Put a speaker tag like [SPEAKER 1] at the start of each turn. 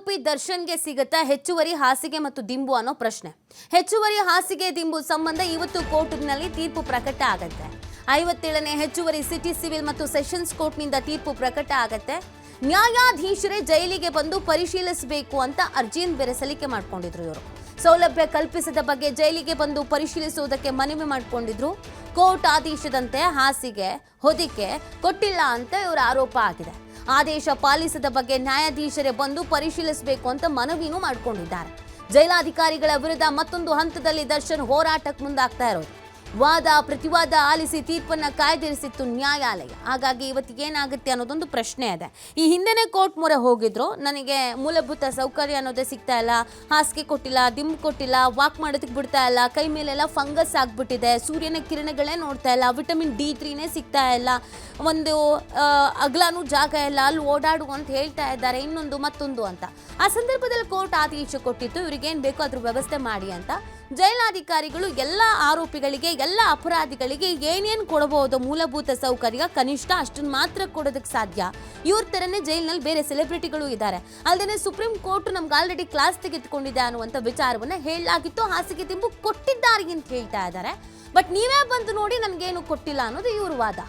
[SPEAKER 1] ಆರೋಪಿ ದರ್ಶನ್ಗೆ ಸಿಗುತ್ತಾ ಹೆಚ್ಚುವರಿ ಹಾಸಿಗೆ ಮತ್ತು ದಿಂಬು ಅನ್ನೋ ಪ್ರಶ್ನೆ. ಹೆಚ್ಚುವರಿ ಹಾಸಿಗೆ ದಿಂಬು ಸಂಬಂಧ ಇವತ್ತು ಕೋರ್ಟ್ನಲ್ಲಿ ತೀರ್ಪು ಪ್ರಕಟ ಆಗತ್ತೆ. ಐವತ್ತೇಳನೇ ಹೆಚ್ಚುವರಿ ಸಿಟಿ ಸಿವಿಲ್ ಮತ್ತು ಸೆಷನ್ಸ್ ಕೋರ್ಟ್ನಿಂದ ತೀರ್ಪು ಪ್ರಕಟ ಆಗತ್ತೆ. ನ್ಯಾಯಾಧೀಶರೇ ಜೈಲಿಗೆ ಬಂದು ಪರಿಶೀಲಿಸಬೇಕು ಅಂತ ಅರ್ಜಿಯನ್ನು ಬೇರೆ ಸಲ್ಲಿಕೆ ಮಾಡ್ಕೊಂಡಿದ್ರು ಇವರು. ಸೌಲಭ್ಯ ಕಲ್ಪಿಸಿದ ಬಗ್ಗೆ ಜೈಲಿಗೆ ಬಂದು ಪರಿಶೀಲಿಸುವುದಕ್ಕೆ ಮನವಿ ಮಾಡಿಕೊಂಡಿದ್ರು. ಕೋರ್ಟ್ ಆದೇಶದಂತೆ ಹಾಸಿಗೆ, ಹೊದಿಕೆ ಕೊಟ್ಟಿಲ್ಲ ಅಂತ ಇವರ ಆರೋಪ ಆಗಿದೆ. ಆದೇಶ ಪಾಲಿಸದ ಬಗ್ಗೆ ನ್ಯಾಯಾಧೀಶರೇ ಬಂದು ಪರಿಶೀಲಿಸಬೇಕು ಅಂತ ಮನವಿನೂ ಮಾಡಿಕೊಂಡಿದ್ದಾರೆ. ಜೈಲಾಧಿಕಾರಿಗಳ ವಿರುದ್ಧ ಮತ್ತೊಂದು ಹಂತದಲ್ಲಿ ದರ್ಶನ್ ಹೋರಾಟಕ್ಕೆ ಮುಂದಾಗ್ತಾ ಇರೋದು. ವಾದ, ಪ್ರತಿವಾದ ಆಲಿಸಿ ತೀರ್ಪನ್ನು ಕಾಯ್ದಿರಿಸಿತ್ತು ನ್ಯಾಯಾಲಯ. ಹಾಗಾಗಿ ಇವತ್ತಿಗೆ ಏನಾಗುತ್ತೆ ಅನ್ನೋದೊಂದು ಪ್ರಶ್ನೆ ಇದೆ. ಈ ಹಿಂದೆನೇ ಕೋರ್ಟ್ ಮೊರೆ ಹೋಗಿದ್ರು. ನನಗೆ ಮೂಲಭೂತ ಸೌಕರ್ಯ ಅನ್ನೋದೇ ಸಿಗ್ತಾ ಇಲ್ಲ. ಹಾಸಿಗೆ ಕೊಟ್ಟಿಲ್ಲ, ದಿಂಬು ಕೊಟ್ಟಿಲ್ಲ, ವಾಕ್ ಮಾಡೋದಕ್ಕೆ ಬಿಡ್ತಾ ಇಲ್ಲ, ಕೈ ಮೇಲೆಲ್ಲ ಫಂಗಸ್ ಆಗಿಬಿಟ್ಟಿದೆ, ಸೂರ್ಯನ ಕಿರಣಗಳೇ ನೋಡ್ತಾ ಇಲ್ಲ, ವಿಟಮಿನ್ ಡಿ ತ್ರೀನೇ ಸಿಗ್ತಾ ಇಲ್ಲ. ಒಂದು ಅಗ್ಲಾನು ಜಾಗ ಇಲ್ಲ, ಅಲ್ಲಿ ಓಡಾಡು ಅಂತ ಹೇಳ್ತಾ ಇದ್ದಾರೆ. ಇನ್ನೊಂದು, ಮತ್ತೊಂದು ಅಂತ. ಆ ಸಂದರ್ಭದಲ್ಲಿ ಕೋರ್ಟ್ ಆದೇಶ ಕೊಟ್ಟಿತ್ತು, ಇವ್ರಿಗೇನು ಬೇಕೋ ಅದ್ರ ವ್ಯವಸ್ಥೆ ಮಾಡಿ ಅಂತ. ಜೈಲಾಧಿಕಾರಿಗಳು ಎಲ್ಲ ಆರೋಪಿಗಳಿಗೆ ಎಲ್ಲ ಅಪರಾಧಿಗಳಿಗೆ ಏನೇನು ಕೊಡಬಹುದು ಮೂಲಭೂತ ಸೌಕರ್ಯ, ಕನಿಷ್ಠ ಅಷ್ಟನ್ನು ಮಾತ್ರ ಕೊಡೋದಕ್ಕೆ ಸಾಧ್ಯ. ಇವ್ರ ಥರನೇ ಜೈಲಿನಲ್ಲಿ ಬೇರೆ ಸೆಲೆಬ್ರಿಟಿಗಳು ಇದ್ದಾರೆ. ಅಲ್ಲದೆ ಸುಪ್ರೀಂ ಕೋರ್ಟ್ ನಮ್ಗೆ ಆಲ್ರೆಡಿ ಕ್ಲಾಸ್ ತೆಗೆದುಕೊಂಡಿದೆ ಅನ್ನುವಂಥ ವಿಚಾರವನ್ನು ಹೇಳಲಾಗಿತ್ತು. ಹಾಸಿಗೆ ತಿಂಬು ಕೊಟ್ಟಿದ್ದಾರೆ ಅಂತ ಹೇಳ್ತಾ ಇದ್ದಾರೆ ಬಟ್ ನೀವೇ ಬಂದು ನೋಡಿ ನಮಗೇನು ಕೊಟ್ಟಿಲ್ಲ ಅನ್ನೋದು ಇವ್ರ ವಾದ.